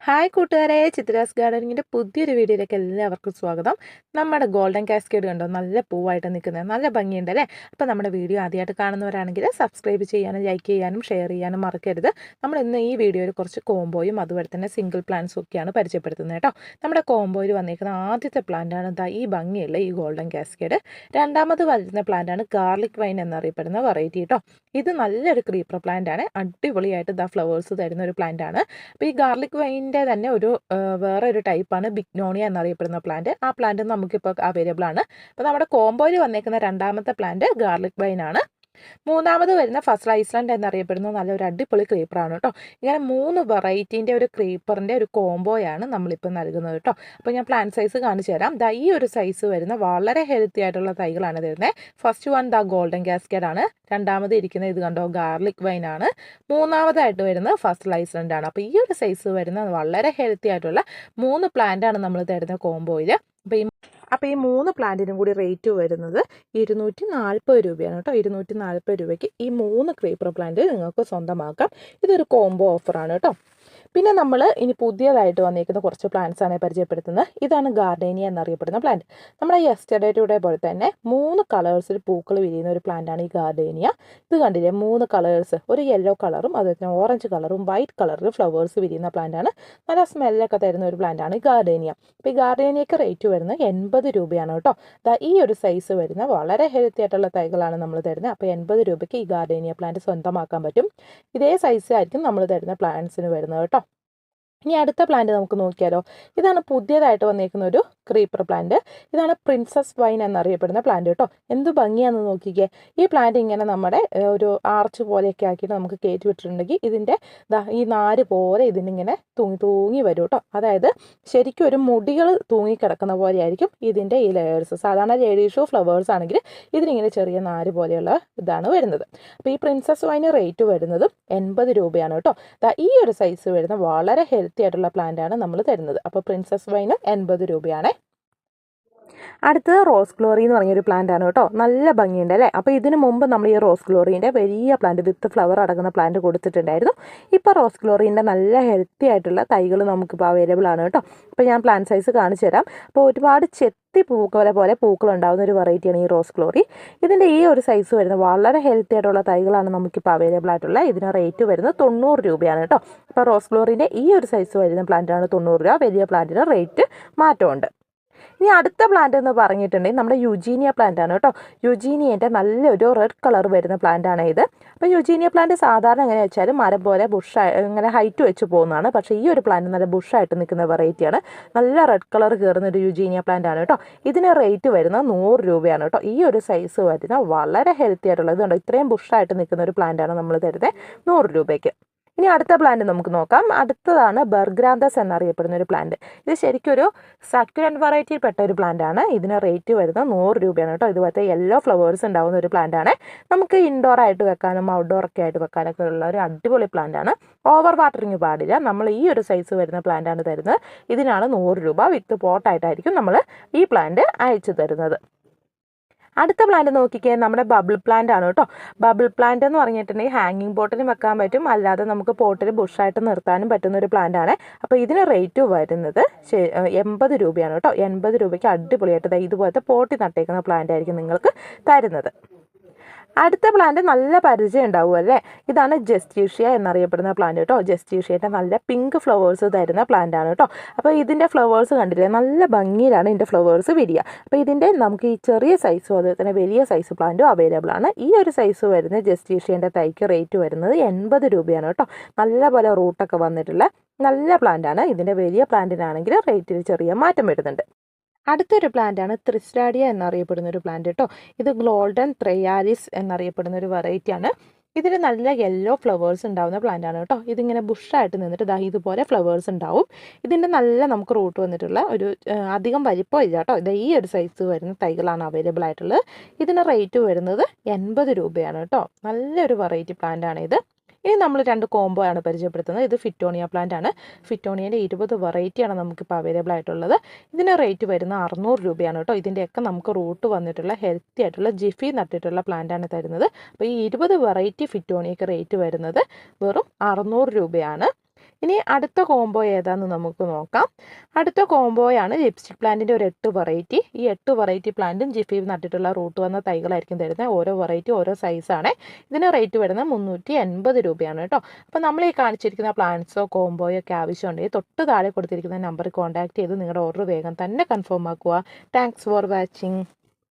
Hi കൂട്ടുകാരെ ചിത്രാസ് ഗാർഡനിങ്ങിന്റെ പുതിയൊരു വീഡിയോയിലേക്ക് എല്ലാവർക്കും സ്വാഗതം. നമ്മുടെ ഗോൾഡൻ കാസ്കേഡ് കണ്ടോ? നല്ല പൂവായിട്ട് നിൽക്കുന്നത് നല്ല ഭംഗിയുണ്ട് അല്ലേ? അപ്പോൾ നമ്മുടെ വീഡിയോ ആദ്യമായിട്ട് കാണുന്നവരാണെങ്കിൽ സബ്സ്ക്രൈബ് ചെയ്യാനും ലൈക്ക് ചെയ്യാനും ഷെയർ ചെയ്യാനും മറക്കരുത്. നമ്മൾ ഇന്ന് ഈ വീഡിയോയിൽ കുറച്ച് കോംബോയും അതുപോലെ തന്നെ സിംഗിൾ പ്ലാന്റ്സും ഒക്കെയാണ് പരിചയപ്പെടുത്തുന്നത് കേട്ടോ. നമ്മുടെ കോംബോയിൽ വന്നിരിക്കുന്ന ആദ്യത്തെ പ്ലാന്റാണ് ദാ ഈ ഭംഗിയുള്ള ഈ ഗോൾഡൻ കാസ്കേഡ്. രണ്ടാമത് വരുന്ന പ്ലാന്റാണ് ഗാർലിക് വൈൻ എന്നറിയപ്പെടുന്ന വെറൈറ്റി കേട്ടോ. ഇത് നല്ലൊരു ക്രീപ്പർ പ്ലാന്റ് ആണ്. അടിപൊളിയായിട്ട് ദാ ഫ്ലവേഴ്സ് തരുന്ന ഒരു പ്ലാന്റ് ആണ്. അപ്പോൾ ഈ ഗാർലിക് വൈനിന്റെ തന്നെ ഒരു വേറെ ഒരു ടൈപ്പാണ് ബിഗ്നോണിയ എന്നറിയപ്പെടുന്ന പ്ലാന്റ് ആ പ്ലാന്റ് നമുക്കിപ്പോൾ അവൈലബിൾ ആണ്. അപ്പോൾ നമ്മുടെ കോംബോയിൽ വന്നേക്കുന്ന രണ്ടാമത്തെ പ്ലാന്റ് ഗാർലിക് വൈൻ ആണ്. മൂന്നാമത് വരുന്ന ഫസ്റ്റ് ഐസ്ലാൻഡ് എന്നറിയപ്പെടുന്ന നല്ലൊരു അടിപൊളി ക്രീപ്പറാണ് കേട്ടോ ഇങ്ങനെ മൂന്ന് വെറൈറ്റീന്റെ ഒരു ക്രീപ്പറിന്റെ ഒരു കോംബോയാണ് നമ്മളിപ്പോൾ നൽകുന്നത് കേട്ടോ അപ്പോൾ ഞാൻ പ്ലാന്റ് സൈസ് കാണിച്ചു തരാം. ദാ ഈ ഒരു സൈസ് വരുന്ന വളരെ ഹെൽത്തി ആയിട്ടുള്ള തൈകളാണ് തരുന്നത് first one the golden cascade ആണ്. രണ്ടാമത് ഇരിക്കുന്ന ഇത് കണ്ടോ ഗാർലിക് വൈൻ ആണ്. മൂന്നാമതായിട്ട് വരുന്നത് ഫസ്റ്റ് ലൈസൻഡ് ആണ്. അപ്പോൾ ഈ ഒരു സൈസ് വരുന്ന വളരെ ഹെൽത്തി ആയിട്ടുള്ള മൂന്ന് പ്ലാന്റ് ആണ് നമ്മൾ തരുന്ന കോംബോയിൽ അപ്പോൾ ഈ അപ്പോൾ ഈ മൂന്ന് പ്ലാന്റിനും കൂടി റേറ്റ് വരുന്നത് ഇരുന്നൂറ്റി നാൽപ്പത് രൂപയാണ് കേട്ടോ. ഇരുന്നൂറ്റി നാൽപ്പത് രൂപയ്ക്ക് ഈ മൂന്ന് ക്രീപ്പർ പ്ലാന്റ് നിങ്ങൾക്ക് സ്വന്തമാക്കാം. ഇതൊരു കോംബോ ഓഫറാണ് കേട്ടോ. പിന്നെ നമ്മൾ ഇനി പുതിയതായിട്ട് വന്നിരിക്കുന്ന കുറച്ച് പ്ലാന്റ്സ് ആണ് പരിചയപ്പെടുത്തുന്നത്. ഇതാണ് ഗാർഡേനിയ എന്നറിയപ്പെടുന്ന പ്ലാന്റ് നമ്മുടെ യെസ്റ്റർഡേയുടെ പോലെ തന്നെ മൂന്ന് കളേഴ്സിൽ പൂക്കൾ വിരിയുന്ന ഒരു പ്ലാന്റ് ആണ് ഈ ഗാർഡേനിയ. ഇത് കണ്ടില്ലേ? മൂന്ന് കളേഴ്സ് ഒരു യെല്ലോ കളറും അതുപോലെ തന്നെ ഓറഞ്ച് കളറും വൈറ്റ് കളറിൽ ഫ്ലവേഴ്സ് വിരിയുന്ന പ്ലാന്റ് ആണ്. നല്ല സ്മെല്ലൊക്കെ തരുന്ന ഒരു പ്ലാന്റ് ആണ് ഈ ഗാർഡേനിയ. അപ്പോൾ ഈ ഗാർഡേനിയക്ക് റേറ്റ് വരുന്നത് എൺപത് രൂപയാണ് കേട്ടോ. ഈ ഒരു സൈസ് വരുന്ന വളരെ ഹെൽത്തി ആയിട്ടുള്ള തൈകളാണ് നമ്മൾ തരുന്നത്. അപ്പോൾ എൺപത് രൂപയ്ക്ക് ഈ ഗാർഡേനിയ പ്ലാന്റ് സ്വന്തമാക്കാൻ പറ്റും. ഇതേ സൈസ് ആയിരിക്കും നമ്മൾ തരുന്ന പ്ലാന്റ്സിന് വരുന്നത് കേട്ടോ. ഇനി അടുത്ത പ്ലാന്റ് നമുക്ക് നോക്കിയാലോ. ഇതാണ് പുതിയതായിട്ട് വന്നിരിക്കുന്ന ഒരു ക്രീപ്പർ പ്ലാന്റ് ഇതാണ് പ്രിൻസസ് വൈൻ എന്നറിയപ്പെടുന്ന പ്ലാന്റ് കേട്ടോ എന്ത് ഭംഗിയാണെന്ന് നോക്കിക്കേ. ഈ പ്ലാന്റ് ഇങ്ങനെ നമ്മുടെ ഒരു ആർച്ച് പോലെയൊക്കെ ആക്കിയിട്ട് നമുക്ക് കയറ്റി വിട്ടിട്ടുണ്ടെങ്കിൽ ഇതിന്റെ ഈ നാര് പോലെ ഇതിനിങ്ങനെ തൂങ്ങി തൂങ്ങി വരും കേട്ടോ അതായത് ശരിക്കും ഒരു മുടികൾ തൂങ്ങിക്കിടക്കുന്ന പോലെയായിരിക്കും ഇതിന്റെ ഈ ലെയേഴ്സ് സാധാരണ ലേഡീഷു ഫ്ലവേഴ്സ് ആണെങ്കിൽ ഇതിനിങ്ങനെ ചെറിയ നാര് പോലെയുള്ള ഇതാണ് വരുന്നത്. അപ്പോൾ ഈ പ്രിൻസസ് വൈന് റേറ്റ് വരുന്നത് എൺപത് രൂപയാണ് കേട്ടോ ഈ ഒരു സൈസ് വരുന്ന വളരെ ഹെൽത്തി ആയിട്ടുള്ള പ്ലാന്റ് ആണ് നമ്മൾ തരുന്നത്. അപ്പോൾ പ്രിൻസസ് വൈന് എൺപത് രൂപയാണ്. അടുത്തത് റോസ് ഗ്ലോറി എന്ന് പറഞ്ഞൊരു പ്ലാന്റ് ആണ് കേട്ടോ. നല്ല ഭംഗിയുണ്ട് അല്ലേ? അപ്പോൾ ഇതിന് മുമ്പ് നമ്മൾ ഈ റോസ് ഗ്ലോറീന്റെ വലിയ പ്ലാന്റ് വിത്ത് ഫ്ലവർ അടങ്ങുന്ന പ്ലാന്റ് കൊടുത്തിട്ടുണ്ടായിരുന്നു. ഇപ്പോൾ റോസ് ഗ്ലോറീന്റെ നല്ല ഹെൽത്തി ആയിട്ടുള്ള തൈകൾ നമുക്കിപ്പോൾ അവൈലബിൾ ആണ് കേട്ടോ. അപ്പോൾ ഞാൻ പ്ലാന്റ് സൈസ് കാണിച്ചു തരാം. അപ്പോൾ ഒരുപാട് ചെത്തി പൂക്കളെ പോലെ പൂക്കൾ ഉണ്ടാകുന്ന ഒരു വെറൈറ്റിയാണ് ഈ റോസ് ഗ്ലോറി ഇതിന്റെ ഈ ഒരു സൈസ് വരുന്നത് വളരെ ഹെൽത്തി ആയിട്ടുള്ള തൈകളാണ് നമുക്കിപ്പോൾ അവൈലബിൾ ആയിട്ടുള്ള. ഇതിന് റേറ്റ് വരുന്നത് തൊണ്ണൂറ് രൂപയാണ് കേട്ടോ. അപ്പോൾ റോസ് ഗ്ലോറിന്റെ ഈ ഒരു സൈസ് വരുന്ന പ്ലാന്റാണ് തൊണ്ണൂറ് രൂപ. വലിയ പ്ലാന്റിന് റേറ്റ് മാറ്റമുണ്ട്. ഇനി അടുത്ത പ്ലാന്റ് എന്ന് പറഞ്ഞിട്ടുണ്ടെങ്കിൽ നമ്മുടെ യുജീനിയ പ്ലാന്റ് ആണ് കേട്ടോ. യുജീനിയന്റെ നല്ലൊരു റെഡ് കളർ വരുന്ന പ്ലാന്റ് ആണ് ഇത്. അപ്പോൾ യുജീനിയ പ്ലാന്റ് സാധാരണ എങ്ങനെ വെച്ചാൽ മരം പോലെ ബുഷ് ഇങ്ങനെ ഹൈറ്റ് വെച്ച് പോകുന്നതാണ്. പക്ഷേ ഈ ഒരു പ്ലാന്റ് നല്ല ബുഷായിട്ട് നിൽക്കുന്ന വെറൈറ്റിയാണ് നല്ല റെഡ് കളർ കയറുന്ന ഒരു യുജീനിയ പ്ലാന്റ് ആണ് കേട്ടോ. ഇതിന് റേറ്റ് വരുന്നത് നൂറ് രൂപയാണ് കേട്ടോ. ഈ ഒരു സൈസ് വരുന്ന വളരെ ഹെൽത്തി ആയിട്ടുള്ളത് ഇതുണ്ടോ ഇത്രയും ബുഷായിട്ട് നിൽക്കുന്ന ഒരു പ്ലാന്റ് ആണ് നമ്മൾ തരുന്നത് നൂറ് രൂപയ്ക്ക്. ഇനി അടുത്ത പ്ലാന്റ് നമുക്ക് നോക്കാം. അടുത്തതാണ് ബർഗ്രാന്തസ് എന്നറിയപ്പെടുന്ന ഒരു പ്ലാന്റ് ഇത് ശരിക്കും ഒരു സക്യുലൻ വെറൈറ്റിയിൽ പെട്ട ഒരു പ്ലാന്റ് ആണ്. ഇതിന് റേറ്റ് വരുന്നത് നൂറ് രൂപയാണ് കേട്ടോ. ഇതുപോലത്തെ യെല്ലോ ഫ്ലവേഴ്സ് ഉണ്ടാകുന്ന ഒരു പ്ലാന്റ് ആണ്. നമുക്ക് ഇൻഡോർ ആയിട്ട് വെക്കാനും ഔട്ട്ഡോർ ഒക്കെ ആയിട്ട് വെക്കാനൊക്കെ ഉള്ള ഒരു അടിപൊളി പ്ലാന്റ് ആണ്. ഓവർ വാട്ടറിങ് പാടില്ല. നമ്മൾ ഈ ഒരു സൈസ് വരുന്ന പ്ലാന്റ് ആണ് തരുന്നത്. ഇതിനാണ് നൂറ് രൂപ വിത്ത് പോട്ടായിട്ടായിരിക്കും നമ്മൾ ഈ പ്ലാന്റ് അയച്ചു തരുന്നത്. അടുത്ത പ്ലാന്റ് നോക്കിക്കേ നമ്മുടെ ബബിൾ പ്ലാന്റ് ആണ് കേട്ടോ. ബബിൾ പ്ലാന്റ് എന്ന് പറഞ്ഞിട്ടുണ്ടെങ്കിൽ ഹാങ്ങിങ് പോട്ടിന് വെക്കാൻ പറ്റും. അല്ലാതെ നമുക്ക് പോട്ടിൽ ബുഷായിട്ട് നിർത്താനും പറ്റുന്ന ഒരു പ്ലാന്റ് ആണ്. അപ്പോൾ ഇതിന് റേറ്റ് വരുന്നത് എൺപത് രൂപയാണ് കേട്ടോ. എൺപത് രൂപയ്ക്ക് അടിപൊളിയായിട്ട് ഇതുപോലത്തെ പോട്ടി നട്ടേക്കുന്ന പ്ലാന്റ് ആയിരിക്കും നിങ്ങൾക്ക് തരുന്നത്. അടുത്ത പ്ലാന്റ് നല്ല പരിചയം ഉണ്ടാവും അല്ലേ? ഇതാണ് ജസ്റ്റീഷ്യ എന്നറിയപ്പെടുന്ന പ്ലാന്റ് കേട്ടോ. ജസ്റ്റീഷ്യയുടെ നല്ല പിങ്ക് ഫ്ലവേഴ്സ് തരുന്ന പ്ലാന്റ് ആണ് കേട്ടോ. അപ്പോൾ ഇതിന്റെ ഫ്ലവേഴ്സ് കണ്ടില്ലേ? നല്ല ഭംഗിയിലാണ് ഇതിന്റെ ഫ്ലവേഴ്സ് വിരിയുക അപ്പോൾ ഇതിന്റെ നമുക്ക് ഈ ചെറിയ സൈസും അതുപോലെ തന്നെ വലിയ സൈസ് പ്ലാന്റും അവൈലബിൾ ആണ്. ഈ ഒരു സൈസ് വരുന്ന ജസ്റ്റീഷ്യന്റെ തൈക്ക് റേറ്റ് വരുന്നത് എൺപത് രൂപയാണ് കേട്ടോ. നല്ല പോലെ റൂട്ടൊക്കെ വന്നിട്ടുള്ള നല്ല പ്ലാന്റ് ആണ്. ഇതിന്റെ വലിയ പ്ലാന്റിനാണെങ്കിൽ റേറ്റിൽ ചെറിയ മാറ്റം വരുന്നുണ്ട്. അടുത്തൊരു പ്ലാന്റ് ആണ് ത്രിസ്റ്റാഡിയ എന്നറിയപ്പെടുന്ന ഒരു പ്ലാന്റ് കേട്ടോ. ഇത് ഗോൾഡൻ ത്രയാലിസ് എന്നറിയപ്പെടുന്ന ഒരു വെറൈറ്റി ആണ്. ഇതിൽ നല്ല യെല്ലോ ഫ്ലവേഴ്സ് ഉണ്ടാവുന്ന പ്ലാന്റ് ആണ് കേട്ടോ. ഇതിങ്ങനെ ബുഷായിട്ട് നിന്നിട്ട് ദാ ഇതുപോലെ ഫ്ലവേഴ്സ് ഉണ്ടാവും. ഇതിന്റെ നല്ല നമുക്ക് റൂട്ട് വന്നിട്ടുള്ള ഒരു അധികം വലിപ്പമില്ല കേട്ടോ. ഇത് ഈ ഒരു സൈസ് വരുന്ന തൈകളാണ് അവൈലബിൾ ആയിട്ടുള്ളത്. ഇതിന് റേറ്റ് വരുന്നത് എൺപത് രൂപയാണ് കേട്ടോ. നല്ലൊരു വെറൈറ്റി പ്ലാന്റ് ആണ് ഇത്. ഇനി നമ്മൾ രണ്ട് കോംബോ ആണ് പരിചയപ്പെടുത്തുന്നത്. ഇത് ഫിറ്റോണിയ പ്ലാന്റ് ആണ്. ഫിറ്റോണിയന്റെ ഇരുപത് വെറൈറ്റിയാണ് നമുക്കിപ്പോൾ അവൈലബിൾ ആയിട്ടുള്ളത്. ഇതിന് റേറ്റ് വരുന്ന അറുന്നൂറ് രൂപയാണ് കേട്ടോ. ഇതിന്റെയൊക്കെ നമുക്ക് റൂട്ട് വന്നിട്ടുള്ള ഹെൽത്തി ആയിട്ടുള്ള ജിഫി നട്ടിട്ടുള്ള പ്ലാന്റ് ആണ് തരുന്നത്. അപ്പോൾ ഈ ഇരുപത് വെറൈറ്റി ഫിറ്റോണിയക്ക് റേറ്റ് വരുന്നത് വെറും അറുന്നൂറ് രൂപയാണ്. ഇനി അടുത്ത കോംബോ ഏതാണെന്ന് നമുക്ക് നോക്കാം. അടുത്ത കോംബോയാണ് ലിപ്സ്റ്റിക് പ്ലാന്റിന്റെ ഒരു എട്ട് വെറൈറ്റി ഈ എട്ട് വെറൈറ്റി പ്ലാന്റും ജിഫി നട്ടിട്ടുള്ള റൂട്ട് വന്ന തൈകളായിരിക്കും തരുന്നത്. ഓരോ വെറൈറ്റി ഓരോ സൈസാണ് ഇതിന് റേറ്റ് വരുന്നത് മുന്നൂറ്റി എൺപത് രൂപയാണ് കേട്ടോ. അപ്പോൾ നമ്മൾ ഈ കാണിച്ചിരിക്കുന്ന പ്ലാന്റ്സോ കോംബോയോ ഒക്കെ ആവശ്യമുണ്ടെങ്കിൽ തൊട്ട് താഴെ കൊടുത്തിരിക്കുന്ന നമ്പറിൽ കോൺടാക്ട് ചെയ്ത് നിങ്ങളുടെ ഓർഡർ വേഗം തന്നെ കൺഫേം ആക്കുക. Thanks for watching